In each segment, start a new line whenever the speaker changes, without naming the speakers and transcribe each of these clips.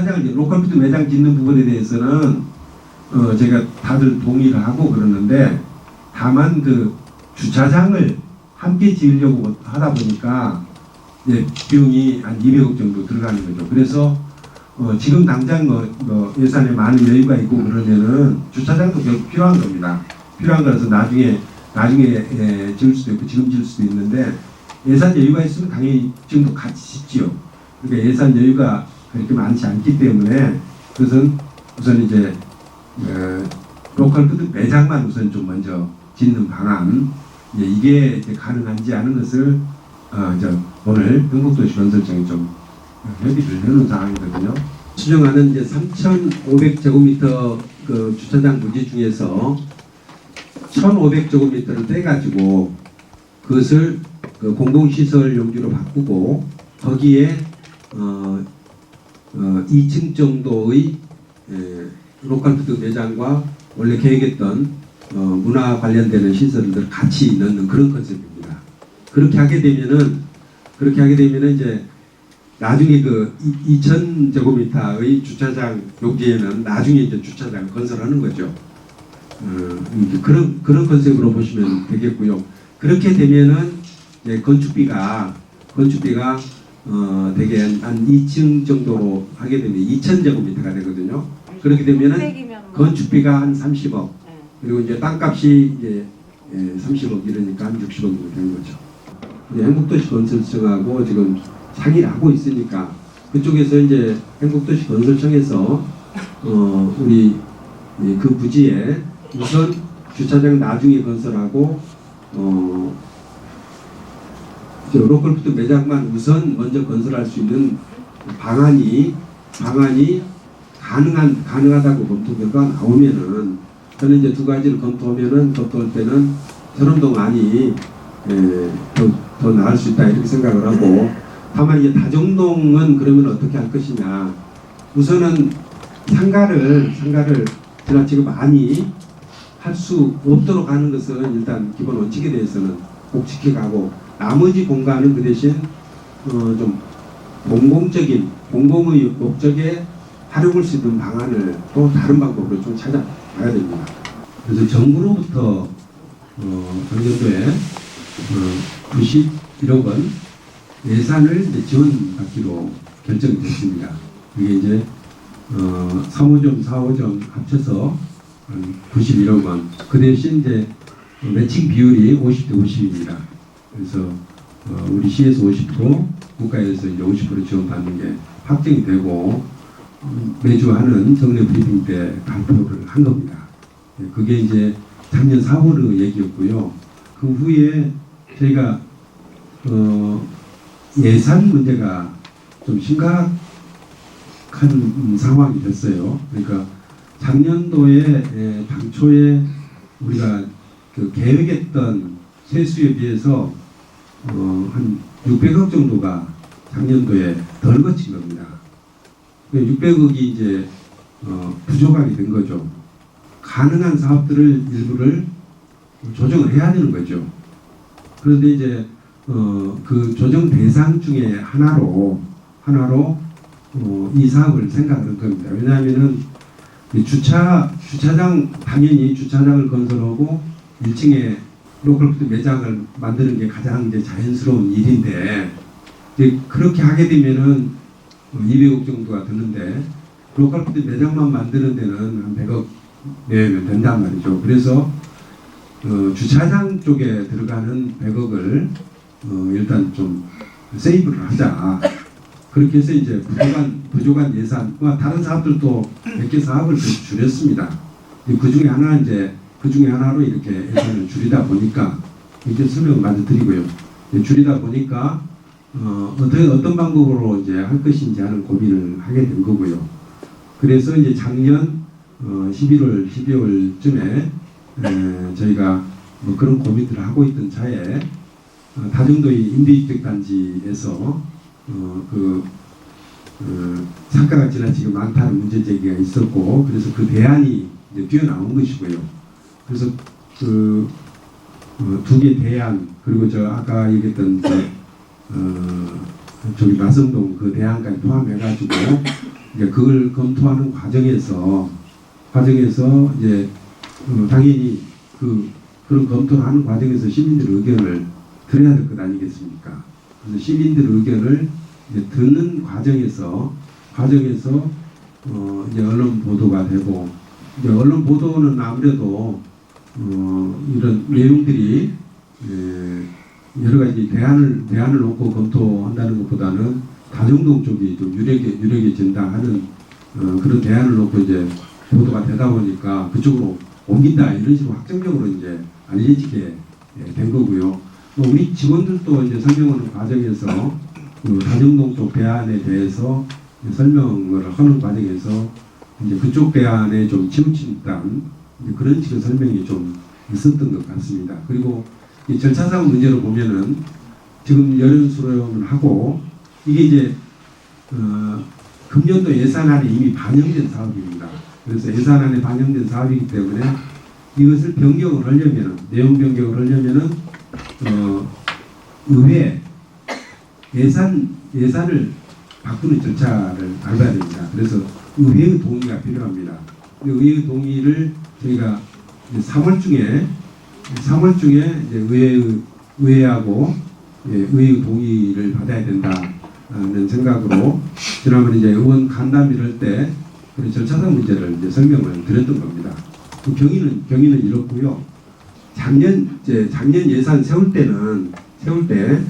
이제 로컬푸드 매장 짓는 부분에 대해서는 어 제가 다들 동의를 하고 그러는데 다만 그 주차장을 함께 지으려고 하다 보니까 이제 비용이 한 200억 정도 들어가는 거죠. 그래서 어 지금 당장 뭐, 뭐 예산에 많은 여유가 있고 그러면은 주차장도 결국 필요한 겁니다. 필요한 거라서 나중에 나중에 에, 지을 수도 있고 지금 지을 수도 있는데 예산 여유가 있으면 당연히 지금도 같이 짓지요. 그러니까 예산 여유가 그렇게 많지 않기 때문에 그것은 우선 이제 어, 로컬 푸드 매장만 우선 좀 먼저 짓는 방안 이제 이게 이제 가능한지 하는 것을 어, 이제 오늘 흥국도시 건설청이 좀 협의를 해놓은 상황이거든요. 수정하는 이제 3,500제곱미터 그 주차장 부지 중에서 1,500제곱미터를 떼가지고 그것을 그 공동시설 용지로 바꾸고 거기에 어, 어, 2층 정도의 에, 로컬푸드 매장과 원래 계획했던 어, 문화 관련되는 시설들 같이 넣는 그런 컨셉입니다. 그렇게 하게 되면은 그렇게 하게 되면은 이제 나중에 그 2,000제곱미터의 주차장 용지에는 나중에 이제 주차장 건설하는 거죠. 어, 그런 그런 컨셉으로 보시면 되겠고요. 그렇게 되면은 건축비가 건축비가 어 되게 한 2층 정도로 하게 되면 2,000제곱미터가 되거든요. 그렇게 되면은
600이면 뭐.
건축비가 한 30억
네.
그리고 이제 땅값이 이제 예, 30억 이러니까 한 60억 정도 되는 거죠. 이제 행복도시 건설청하고 지금 상의를 하고 있으니까 그쪽에서 이제 행복도시 건설청에서 어 우리 이그 부지에 우선 주차장 나중에 건설하고 어저 로컬푸드 매장만 우선 먼저 건설할 수 있는 방안이 방안이 가능한 가능하다고 검토 결과 나오면은 저는 이제 두 가지를 검토하면은 검토할 때는 저런동 안이 에, 더, 더 나을 수 있다 이렇게 생각을 하고 다만 이제 다정동은 그러면 어떻게 할 것이냐. 우선은 상가를 상가를 지나치게 많이 할 수 없도록 하는 것은 일단 기본 원칙에 대해서는 꼭 지켜가고 나머지 공간은 그 대신 어 좀 공공적인 공공의 목적에 활용할 수 있는 방안을 또 다른 방법으로 좀 찾아봐야 됩니다. 그래서 정부로부터 어, 작년도에 어, 91억 원 예산을 지원받기로 결정이 됐습니다. 이게 이제 어, 3호점, 4호점 합쳐서 한 91억 원. 그 대신 이제 매칭 비율이 50대 50입니다. 그래서 어, 우리 시에서 50%, 국가에서 이제 50% 지원받는 게 확정이 되고 음, 매주 하는 정례 브리핑 때 발표를 한 겁니다. 예, 그게 이제 작년 4월 얘기였고요. 그 후에 저희가 어, 예산 문제가 좀 심각한 음, 상황이 됐어요. 그러니까 작년도에 에, 당초에 우리가 그 계획했던 세수에 비해서 어, 한 600억 정도가 작년도에 덜 거친 겁니다. 600억이 이제 어, 부족하게 된 거죠. 가능한 사업들을 일부를 조정을 해야 되는 거죠. 그런데 이제 어, 그 조정 대상 중에 하나로 하나로 어, 이 사업을 생각하는 겁니다. 왜냐하면은 이 주차 주차장 당연히 주차장을 건설하고 1층에 로컬푸드 매장을 만드는 게 가장 이제 자연스러운 일인데 이제 그렇게 하게 되면은 200억 정도가 드는데 로컬푸드 매장만 만드는 데는 한 100억 내면 된단 말이죠. 그래서 어, 주차장 쪽에 들어가는 100억을 어, 일단 좀 세이브를 하자. 그렇게 해서 이제 부족한 부족한 예산, 뭐 다른 사업들도 몇 개 사업을 좀 줄였습니다. 그 중에 하나 이제 그 중에 하나로 이렇게 예산을 줄이다 보니까 이렇게 설명을 먼저 드리고요. 이제 줄이다 보니까 어, 어떤 어떤 방법으로 이제 할 것인지 하는 고민을 하게 된 거고요. 그래서 이제 작년 어, 11월 12월쯤에 에, 저희가 뭐 그런 고민들을 하고 있던 차에 어, 다정도의 임대주택 단지에서 어, 그 어, 상가가 지나치게 많다는 문제 제기가 있었고 그래서 그 대안이 이제 뛰어나온 것이고요. 그래서 그 어, 두개 대안 그리고 저 아까 얘기했던 저, 어, 저기 마성동 그 대안까지 포함해가지고 이제 그걸 검토하는 과정에서 과정에서 이제 어, 당연히 그 그런 검토를 하는 과정에서 시민들 의견을 들어야 될 것 아니겠습니까? 그래서 시민들 의견을 듣는 과정에서 과정에서 어, 이제 언론 보도가 되고 이제 언론 보도는 아무래도 어, 이런 내용들이 에, 여러 가지 대안을 대안을 놓고 검토한다는 것보다는 다중동 쪽이 좀 유력해 유력해진다 하는 어, 그런 대안을 놓고 이제 보도가 되다 보니까 그쪽으로 옮긴다 이런 식으로 확정적으로 이제 알려지게 예, 된 거고요. 뭐 우리 직원들도 이제 설명하는 과정에서 그 다중동 쪽 대안에 대해서 설명을 하는 과정에서 이제 그쪽 대안에 좀 치우친다는 그런 식의 설명이 좀 있었던 것 같습니다. 그리고 이 절차상 문제로 보면은 지금 연연 수렴을 하고 이게 이제 어, 금년도 예산안에 이미 반영된 사업입니다. 그래서 예산안에 반영된 사업이기 때문에 이것을 변경을 하려면은 내용 변경을 하려면은 어, 의회 예산 예산을 바꾸는 절차를 밟아야 됩니다. 그래서 의회의 동의가 필요합니다. 이 의회의 동의를 저희가 이제 3월 중에 3월 중에 의회 의회하고 예, 의회 동의를 받아야 된다는 생각으로 지난번에 이제 의원 간담회를 할때 그런 절차상 문제를 이제 설명을 드렸던 겁니다. 그 경위는 경위는 이렇고요. 작년 이제 작년 예산 세울 때는 세울 때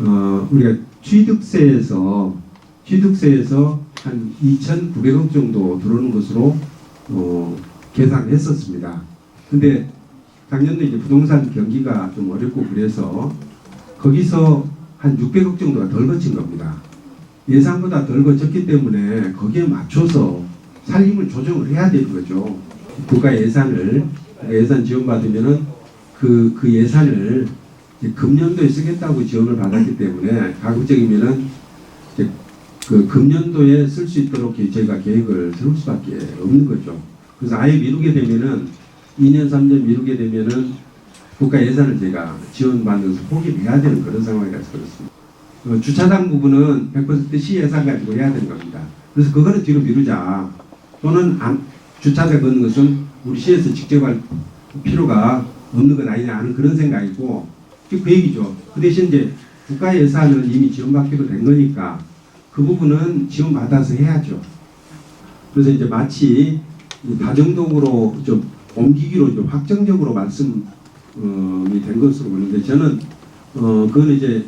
어, 우리가 취득세에서 취득세에서 한 2,900억 정도 들어오는 것으로 어, 계산했었습니다. 근데 작년도 이제 부동산 경기가 좀 어렵고 그래서 거기서 한 600억 정도가 덜 거친 겁니다. 예상보다 덜 거쳤기 때문에 거기에 맞춰서 살림을 조정을 해야 되는 거죠. 국가 예산을 예산 지원받으면은 그, 그 예산을 금년도에 쓰겠다고 지원을 받았기 때문에 가급적이면은 그 금년도에 쓸 수 있도록 저희가 계획을 세울 수밖에 없는 거죠. 그래서 아예 미루게 되면은 2년 3년 미루게 되면은 국가 예산을 제가 지원받는 것을 포기해야 되는 그런 상황이라서 그렇습니다. 어, 주차장 부분은 100%시 예산 가지고 해야 되는 겁니다. 그래서 그거는 뒤로 미루자. 또는 안, 주차장 걷는 것은 우리 시에서 직접 할 필요가 없는 건 아니냐 하는 그런 생각이고 그 얘기죠. 그 대신 이제 국가 예산을 이미 지원받기로 된 거니까 그 부분은 지원받아서 해야죠. 그래서 이제 마치 이 다정동으로 좀 옮기기로 좀 확정적으로 말씀이 된 것으로 보는데 저는 어 그건 이제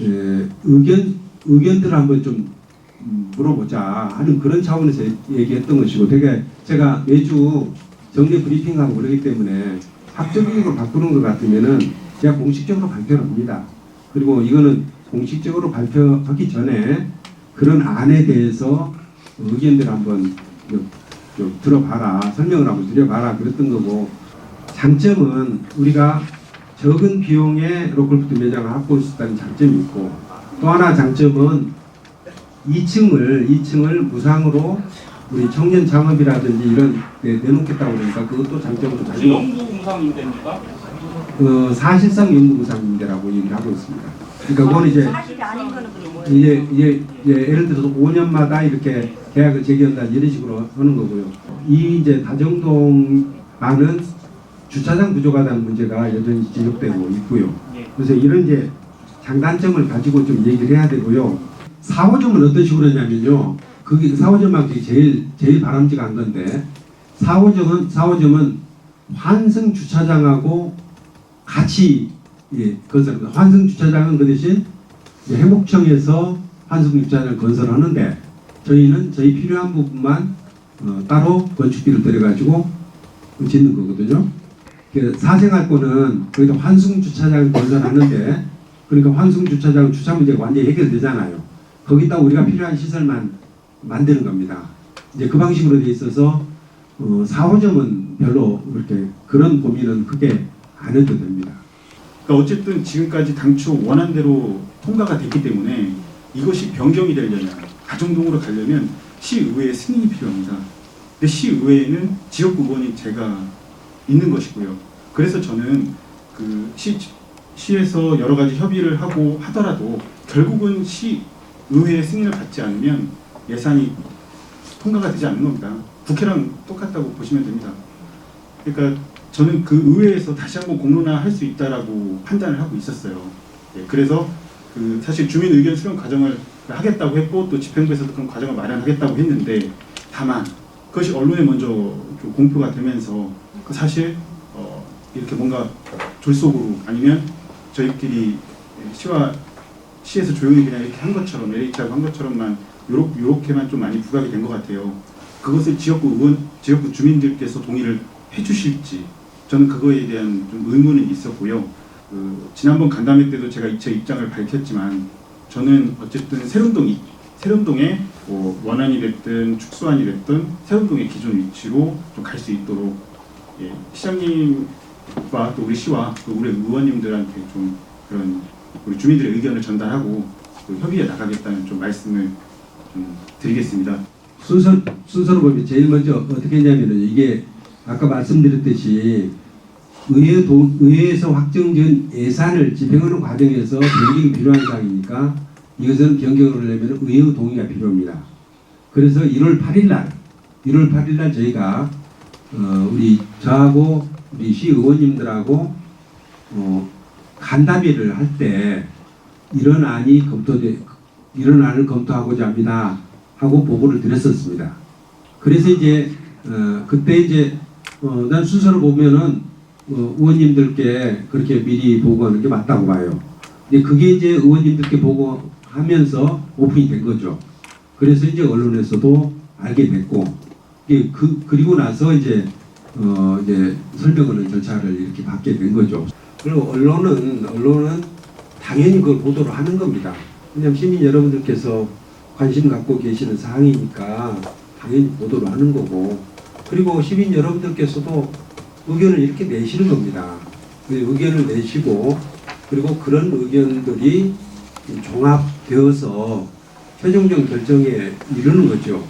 예, 의견 의견들을 한번 좀 음, 물어보자 하는 그런 차원에서 얘기했던 것이고 되게 제가 매주 정례 브리핑하고 그러기 때문에 합적으로 바꾸는 것 같으면은 제가 공식적으로 발표를 합니다. 그리고 이거는 공식적으로 발표하기 전에 그런 안에 대해서 의견들 한번 들어봐라 설명을 한번 드려봐라 그랬던 거고 장점은 우리가 적은 비용에 로컬푸드 매장을 확보할 수 있다는 장점이 있고 또 하나 장점은 2층을 2층을 무상으로 우리 청년 창업이라든지 이런 데 내놓겠다고 그러니까 그것도 장점으로 가지고
영구 공사임대입니까?
그 사실상 연구부상임대라고 얘기를 하고 있습니다. 그러니까 그건 이제
사실이 아닌 거는 그럼 뭐예요?
이제, 이제, 이제 예를 들어서 5년마다 이렇게 계약을 재개한다 이런 식으로 하는 거고요. 이 이제 다정동 안은 주차장 부족하다는 문제가 여전히 지적되고 있고요.
예.
그래서 이런 이제 장단점을 가지고 좀 얘기를 해야 되고요. 4호점은 어떤 식으로 하냐면요. 그게 4호점하고 제일 제일 바람직한 건데 4호점은 4호점은 환승 주차장하고 같이 예, 건설합니다. 환승 주차장은 그 대신 해목청에서 환승 주차장을 건설하는데 저희는 저희 필요한 부분만 어, 따로 건축비를 들여가지고 짓는 거거든요. 그 사생활 권은 거기다 환승 주차장을 건설하는데 그러니까 환승 주차장 주차 문제가 완전히 해결되잖아요. 거기다 우리가 필요한 시설만 만드는 겁니다. 이제 그 방식으로 돼 있어서 어, 4호점은 별로 그렇게 그런 고민은 크게 안 해도 됩니다.
그러니까 어쨌든 지금까지 당초 원한 대로 통과가 됐기 때문에 이것이 변경이 되려면 다정동으로 가려면 시의회의 승인이 필요합니다. 근데 시의회에는 지역구번이 제가 있는 것이고요. 그래서 저는 그 시, 시에서 여러 가지 협의를 하고 하더라도 결국은 시의회의 승인을 받지 않으면 예산이 통과가 되지 않는 겁니다. 국회랑 똑같다고 보시면 됩니다. 그러니까 저는 그 의회에서 다시 한번 공론화 할 수 있다라고 판단을 하고 있었어요. 예, 그래서 그 사실 주민 의견 수렴 과정을 하겠다고 했고 또 집행부에서도 그런 과정을 마련하겠다고 했는데 다만 그것이 언론에 먼저 좀 공표가 되면서 그 사실 어, 이렇게 뭔가 졸속으로 아니면 저희끼리 시와 시에서 조용히 그냥 이렇게 한 것처럼 LH하고 한 것처럼만 요렇, 요렇게만 좀 많이 부각이 된 것 같아요. 그것을 지역구 의원, 지역구 주민들께서 동의를 해주실지 저는 그거에 대한 좀 의문은 있었고요. 그 지난번 간담회 때도 제가 제 입장을 밝혔지만 저는 어쨌든 세lum동 세lum동에 뭐 원안이 됐든 축소안이 됐든 세lum동의 기존 위치로 좀 갈 수 있도록 예, 시장님과 또 우리 시와 또 우리 의원님들한테 좀 그런 우리 주민들의 의견을 전달하고 또 협의해 나가겠다는 좀 말씀을 좀 드리겠습니다.
순서 순서로 보면 제일 먼저 어떻게 했냐면은 이게 아까 말씀드렸듯이 의회 동, 의회에서 확정된 예산을 집행하는 과정에서 변경이 필요한 사항이니까 이것은 변경을 하려면 의회 동의가 필요합니다. 그래서 1월 8일 날 1월 8일 날 저희가 어, 우리 저하고 우리 시 의원님들하고 어, 간담회를 할 때 이런 안이 검토돼 이런 안을 검토하고자 합니다. 하고 보고를 드렸었습니다. 그래서 이제 어, 그때 이제 어, 난 순서를 보면은 어, 의원님들께 그렇게 미리 보고하는 게 맞다고 봐요. 근데 그게 이제 의원님들께 보고하면서 오픈이 된 거죠. 그래서 이제 언론에서도 알게 됐고 이게 그 그리고 나서 이제 어 이제 설명하는 절차를 이렇게 받게 된 거죠. 그리고 언론은 언론은 당연히 그걸 보도를 하는 겁니다. 왜냐하면 시민 여러분들께서 관심 갖고 계시는 사항이니까 당연히 보도를 하는 거고 그리고 시민 여러분들께서도 의견을 이렇게 내시는 겁니다. 그 의견을 내시고 그리고 그런 의견들이 종합되어서 최종적 결정에 이르는 거죠.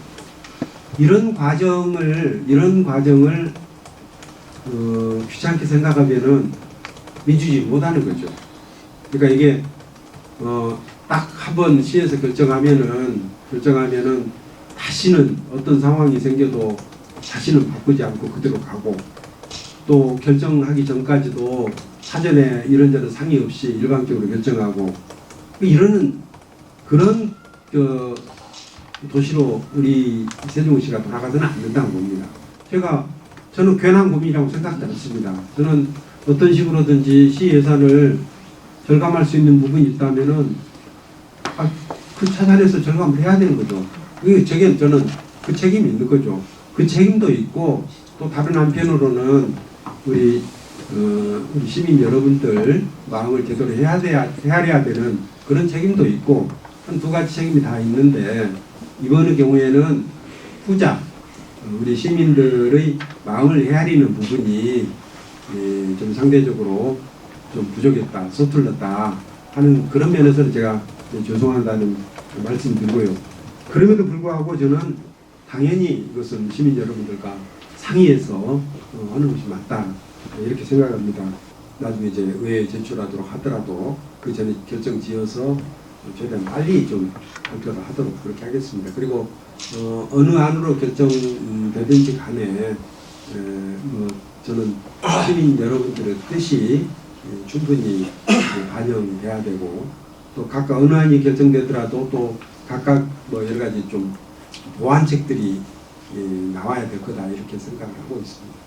이런 과정을 이런 과정을 어, 귀찮게 생각하면은 민주주의 못하는 거죠. 그러니까 이게 어, 딱 한 번 시에서 결정하면은 결정하면은 다시는 어떤 상황이 생겨도 다시는 바꾸지 않고 그대로 가고 또 결정하기 전까지도 사전에 이런저런 상의 없이 일방적으로 결정하고 이러는 그런 그 도시로 우리 세종시가 돌아가서는 안 된다고 봅니다. 제가 저는 괜한 고민이라고 생각하지 않습니다. 저는 어떤 식으로든지 시 예산을 절감할 수 있는 부분이 있다면은 아, 그 차단해서 절감을 해야 되는 거죠. 그 저게 저는 그 책임이 있는 거죠. 그 책임도 있고 또 다른 한편으로는 우리 어, 우리 시민 여러분들 마음을 제대로 해야 헤아려야 되는 그런 책임도 있고 한 두 가지 책임이 다 있는데 이번의 경우에는 후자 어, 우리 시민들의 마음을 헤아리는 부분이 예, 좀 상대적으로 좀 부족했다, 서툴렀다 하는 그런 면에서는 제가 죄송하다는 말씀 드리고요. 그럼에도 불구하고 저는 당연히 이것은 시민 여러분들과 상의해서 어, 하는 것이 맞다 이렇게 생각합니다. 나중에 이제 의회에 제출하도록 하더라도 그 전에 결정 지어서 최대한 빨리 좀 발표를 하도록 그렇게 하겠습니다. 그리고 어, 어느 안으로 결정되든지 간에 에, 뭐 저는 시민 여러분들의 뜻이 예, 충분히 그 반영돼야 되고 또 각각 어느 안이 결정되더라도 또 각각 뭐 여러 가지 좀 보완책들이 예, 나와야 될 거다 이렇게 생각을 하고 있습니다.